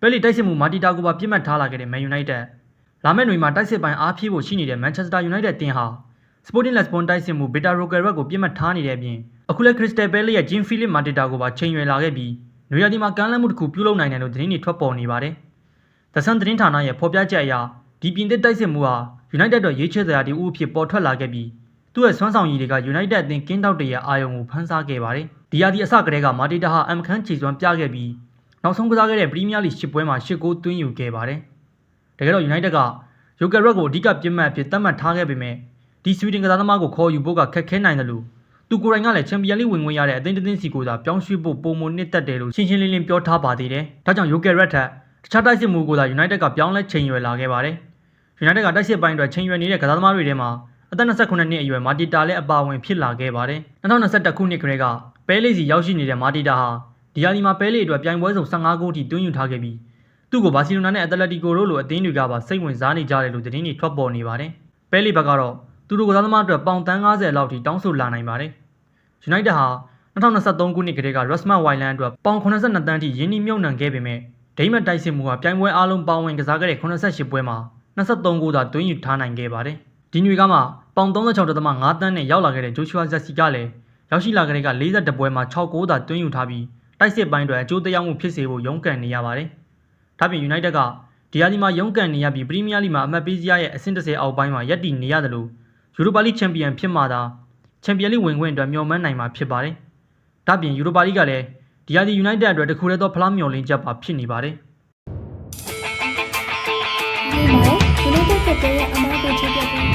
ပဲလီတိုက်စစ်မှုမာတီတာကိုပါပြစ်မှတ်ထားလာခဲ့တဲ့ Man United လာမယ့်ຫນွေမှာတိုက်စစ်ပိုင်းအားဖြည့်ဖို့ရှိနေတဲ့ Manchester United တင်ဟာ Sporting Lisbon တိုက်စစ်မှု Beta Roqueret ကိုပြစ်မှတ်ထားနေတဲ့အပြင်အခုလည်း Crystal Palace ရဲ့ Jean Philip Mateta ကိုပါချိန်ရွယ်လာခဲ့ပြီးနွေရာသီမှာကမ်းလှမ်းမှုတစ်ခုပြုလုပ်နိုင်တယ်လို့သတင်းတွေထွက်ပေါ်နေပါတယ်။ The Sun သတင်းဌာနရဲ့ဖော်ပြချက်အရဒီပြင်သစ်တိုက်စစ်မှုဟာ United အတွက်ရေးချဲစရာဒီဦးအဖြစ်ပေါ်ထွက်လာခဲ့ပြီးသူ့ရဲ့စွမ်းဆောင်ရည်တွေက United အသင်းကင်းတောက်တွေရဲ့အာရုံကိုဖန်ဆားခဲ့ပါတယ်။ဒီရာသီအစကတည်းကမာတီတာဟာအမ်ခန်းခြေစွမ်းပြခဲ့ပြီး နောက်ဆုံးကစားခဲ့တဲ့ပရီးမီးယားလိရှစ်ပွဲမှာ၈ဂိုးသွင်းယူခဲ့ပါတယ်။တကယ်တော့ United ကယိုကရက်ကိုအဓိကပြစ်မှတ်အဖြစ်သတ်မှတ်ထားခဲ့ပေမဲ့ဒီဆွီဒင်ကစားသမားကိုခေါ်ယူဖို့ကခက်ခဲနိုင်တယ်လို့သူကိုယ်တိုင်ကလည်းချန်ပီယံလိဝင်ဝင်ရတဲ့အသင်းတစ်သင်းစီကိုသာပြောင်းရွှေ့ဖို့ပုံမနစ်သက်တယ်လို့ရှင်းရှင်းလင်းလင်းပြောထားပါသေးတယ်။ဒါကြောင့်ယိုကရက်ထက်တခြားတိုက်စစ်မှုကိုသာ United ကပြောင်းလဲချိန်ရွယ်လာခဲ့ပါတယ်။ United ကတိုက်စစ်ပိုင်းအတွက်ချိန်ရွယ်နေတဲ့ကစားသမားတွေထဲမှာအသက်28နှစ်အရွယ်မာတီတာလည်းအပါအဝင်ဖြစ်လာခဲ့ပါတယ်။2021ခုနှစ်ကလေးကပဲလေးစီရောက်ရှိနေတဲ့မာတီတာဟာ ဒီယာဒီမှာပဲလေးအတွက်ပြိုင်ပွဲစုံ15ဂိုးထိသွင်းယူထားခဲ့ပြီးသူ့ကိုဘာစီလိုနာနဲ့အက်တလက်တီကိုတို့လိုအသင်းတွေကပါစိတ်ဝင်စားနေကြတယ်လို့သတင်းတွေထွက်ပေါ်နေပါတယ်။ပဲလေးဘက်ကတော့သူတို့ကစားသမားအတွက်ပေါင်တန်း90လောက်ထိတောင်းဆိုလာနိုင်ပါတယ်။ United ဟာ2023ခုနှစ်ကတည်းက Rasmus Hojlund အတွက်ပေါင်82တန်းထိရင်းနှီးမြှုပ်နှံခဲ့ပေမဲ့ဒိမတ်တိုက်စစ်မှုဟာပြိုင်ပွဲအလုံးပေါင်းဝင်ကစားခဲ့တဲ့88ပွဲမှာ23ဂိုးသာသွင်းယူထားနိုင်ခဲ့ပါတယ်။ဒီညွေကမှပေါင်36.5တန်းနဲ့ရောက်လာခဲ့တဲ့ Joshua Zexi ကလည်းရောက်ရှိလာခဲ့တဲ့က42ပွဲမှာ6ဂိုးသာသွင်းယူထားပြီး တိုက်စစ်ပိုင်းအတွက်အကျိုးသက်ရောက်မှုဖြစ်စေဖို့ရုန်းကန်နေရပါတယ်။ဒါပြင် United ကဒီယာဒီမှာရုန်းကန်နေရပြီးပရီးမီးယားလိမှာအမှတ်ပေးစရရဲ့အဆင့်30အောက်ပိုင်းမှာရပ်တည်နေရတယ်လို့ယူရိုပါလိချန်ပီယံဖြစ်မှသာချန်ပီယံလိဝင်ခွင့်အတွက်မျှော်မှန်းနိုင်မှာဖြစ်ပါတယ်။ဒါပြင်ယူရိုပါလိကလည်းဒီယာဒီ United အတွက်တခုတည်းသောဖလားမျှော်လင့်ချက်ပါဖြစ်နေပါတယ်။ဒီမှာ United ကတည်းကအမားကိုချက်ပြပေး